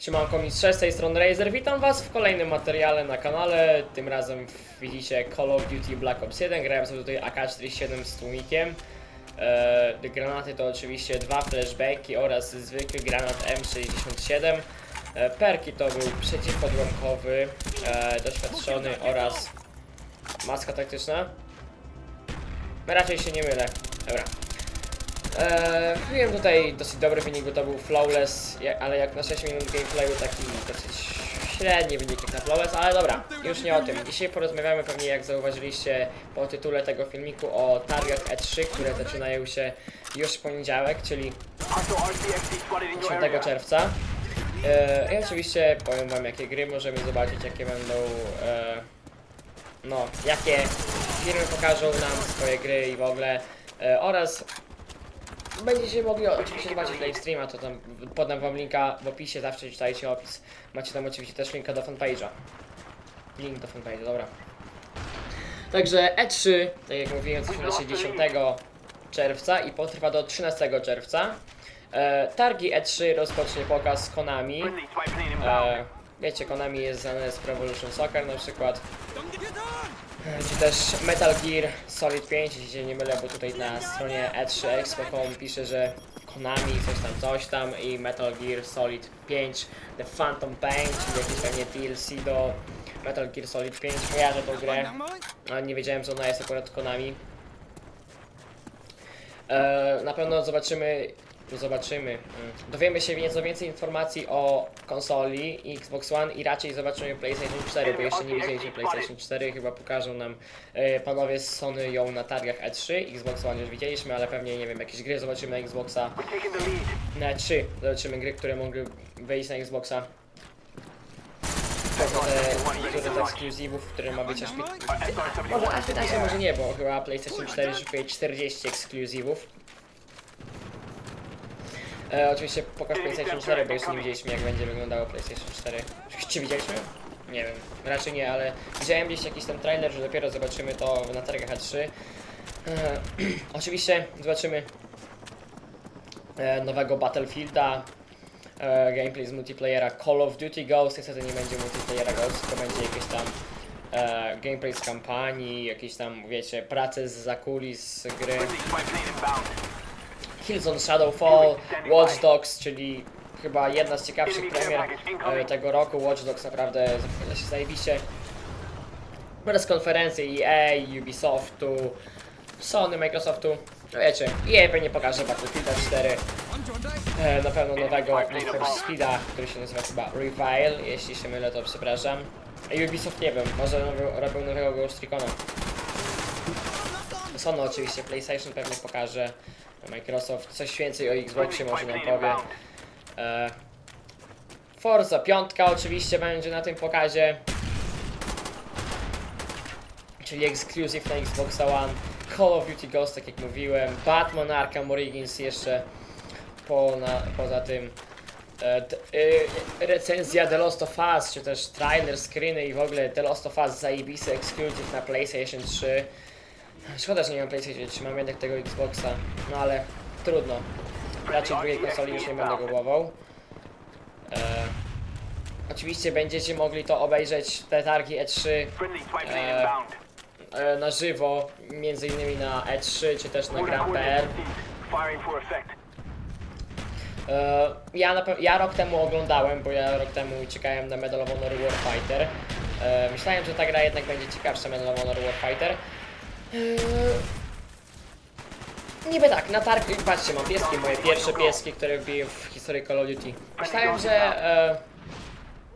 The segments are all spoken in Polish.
Siemanko mistrze, z tej strony Razer, witam was w kolejnym materiale na kanale, tym razem widzicie Call of Duty Black Ops 1, grałem sobie tutaj AK-47 z tłumikiem. E, granaty to oczywiście dwa flashbacki oraz zwykły granat M67. E, perki to był przeciwpodłamkowy, e, doświadczony oraz maska taktyczna. Raczej się nie mylę, dobra. Eee, Wbiłem tutaj dosyć dobry wynik, bo to był flawless, ale jak na 6 minut gameplayu taki dosyć średni wynik jak na flawless, ale dobra, już nie o tym. Dzisiaj porozmawiamy pewnie jak zauważyliście po tytule tego filmiku o targach E3, które zaczynają się już w poniedziałek, czyli 10 czerwca. Eee, I oczywiście powiem wam jakie gry możemy zobaczyć, jakie będą e, no, jakie firmy pokażą nam swoje gry i w ogóle e, oraz Będziecie mogli oczywiście zobaczyć live streama, to tam podam wam linka w opisie, zawsze czytajcie opis. Macie tam oczywiście też linka do fanpage'a. Link do fanpage'a, dobra. Także E3, tak jak mówiłem, zaczyna się 10 czerwca i potrwa do 13 czerwca. E, targi E3 rozpocznie pokaz Konami. E, wiecie, Konami jest znane z Pro Evolution Soccer na przykład. Czy też Metal Gear Solid 5, jeśli się nie mylę, bo tutaj na stronie E e3expo.com pisze, że Konami coś tam, coś tam i Metal Gear Solid 5 The Phantom Pain, czyli jakieś pewnie DLC do Metal Gear Solid 5. Kojarzę tą grę, ale nie wiedziałem, że ona jest akurat Konami. E, na pewno zobaczymy, zobaczymy, mm, dowiemy się nieco więcej informacji o konsoli Xbox One i raczej zobaczymy PlayStation 4, bo jeszcze nie widzieliśmy PlayStation 4, chyba pokażą nam e, panowie z Sony ją na targach E3, Xbox One już widzieliśmy, ale pewnie, nie wiem, jakieś gry zobaczymy na Xboxa. Na E3, zobaczymy gry, które mogły wyjść na Xboxa. Niektóre z ekskluzywów, które ma być aż może aż 15, może nie, bo chyba PlayStation 4 szykuje 40 ekskluzywów. E, oczywiście pokaż PlayStation 4, bo jeszcze nie widzieliśmy jak będzie wyglądało PlayStation 4. Czy widzieliśmy? Nie wiem, raczej nie, ale widziałem gdzieś jakiś ten trailer, że dopiero zobaczymy to na targach A3. E, oczywiście zobaczymy e, nowego Battlefielda, e, gameplay z multiplayera Call of Duty Ghost, niestety nie będzie multiplayera Ghost, to będzie jakieś tam e, gameplay z kampanii, jakieś tam, wiecie, prace z zakulis gry. Killzone Shadowfall, Watch Dogs, czyli chyba jedna z ciekawszych premier e, tego roku. Watch Dogs naprawdę zapowiada się zajebiście. Oraz konferencje EA, Ubisoftu, Sony, Microsoftu. No wiecie, EA pewnie pokaże Battlefield 4, e, na pewno nowego Need for Speeda, który się nazywa chyba Revile, jeśli się mylę to przepraszam. A Ubisoft nie wiem, może robią nowego Ghost Recona. Sony oczywiście, PlayStation pewnie pokaże, Microsoft coś więcej o Xboxie może nam powie. E, Forza 5 oczywiście będzie na tym pokazie. Czyli exclusive na Xbox One. Call of Duty Ghost, tak jak mówiłem. Batman Arkham Origins jeszcze po, na, poza tym. E, y, recenzja The Lost of Us, czy też trailer, screeny i w ogóle The Lost of Us zajebisty exclusive na PlayStation 3. Szkoda, że nie mam PlayStation 3, mam jednak tego Xboxa, no ale trudno. Raczej drugiej konsoli już nie będę kupował. E, oczywiście będziecie mogli to obejrzeć, te targi E3 e, e, na żywo, między innymi na E3 czy też na Grand.pl. E, ja, na, ja rok temu oglądałem, bo ja rok temu czekałem na Medal of Honor Warfighter. E, myślałem, że ta gra jednak będzie ciekawsza Medal of Honor Warfighter. Eee, Niby tak, na targ, patrzcie, mam pieski, moje pierwsze pieski, które wbiję w historii Call of Duty. Myślałem, że e,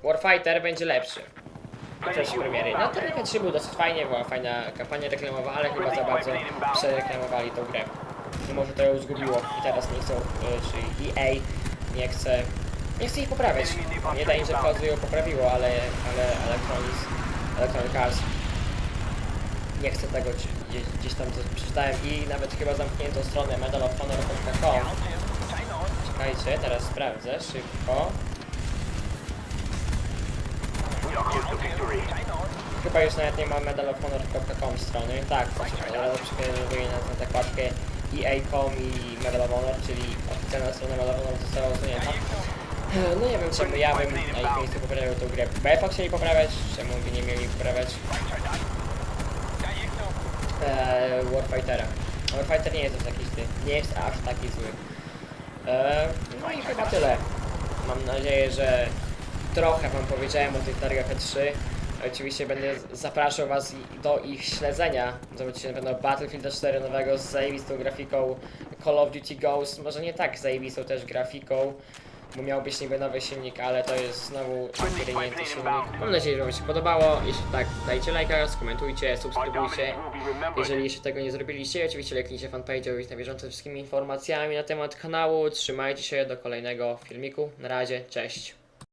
Warfighter będzie lepszy. Czasie premiery. No targ 3 był dosyć fajnie, była fajna kampania reklamowa, ale chyba za bardzo przereklamowali tą grę. I może to ją zgubiło i teraz nie chcą, e, czyli EA nie chce, nie chce ich poprawiać. Nie da im, że Call ją poprawiło, ale, ale Electronics, Electronic Arts nie chcę tego gdzieś, gdzieś tam coś przeczytałem i nawet chyba zamkniętą stronę medalofhonor.com Czekajcie, teraz sprawdzę szybko. Chyba już nawet nie ma medalofhonor.com strony. Tak, przekieruję na, na zakładkę EA.com i Medal of Honor, czyli oficjalna strona Medal of Honor została usunięta. No nie wiem czemu ja bym na ich miejscu poprawiał tą grę. BFA chcieli poprawiać, czemu by nie mieli poprawiać e, Warfightera. Warfighter nie jest aż taki zły. Nie jest aż taki zły. E, no i chyba tyle. Mam nadzieję, że trochę wam powiedziałem o tych targach E3. Oczywiście będę zapraszał was do ich śledzenia. Zobaczycie na pewno Battlefield 4 nowego z zajebistą grafiką. Call of Duty Ghost, może nie tak zajebistą też grafiką, bo miał być niby nowy silnik, ale to jest znowu upgradnięty silnik. Mam nadzieję, że wam się podobało. Jeśli tak, dajcie lajka, skomentujcie, subskrybujcie. Jeżeli jeszcze tego nie zrobiliście, oczywiście lajknijcie fanpage, aby być na bieżąco z wszystkimi informacjami na temat kanału. Trzymajcie się do kolejnego filmiku. Na razie, cześć.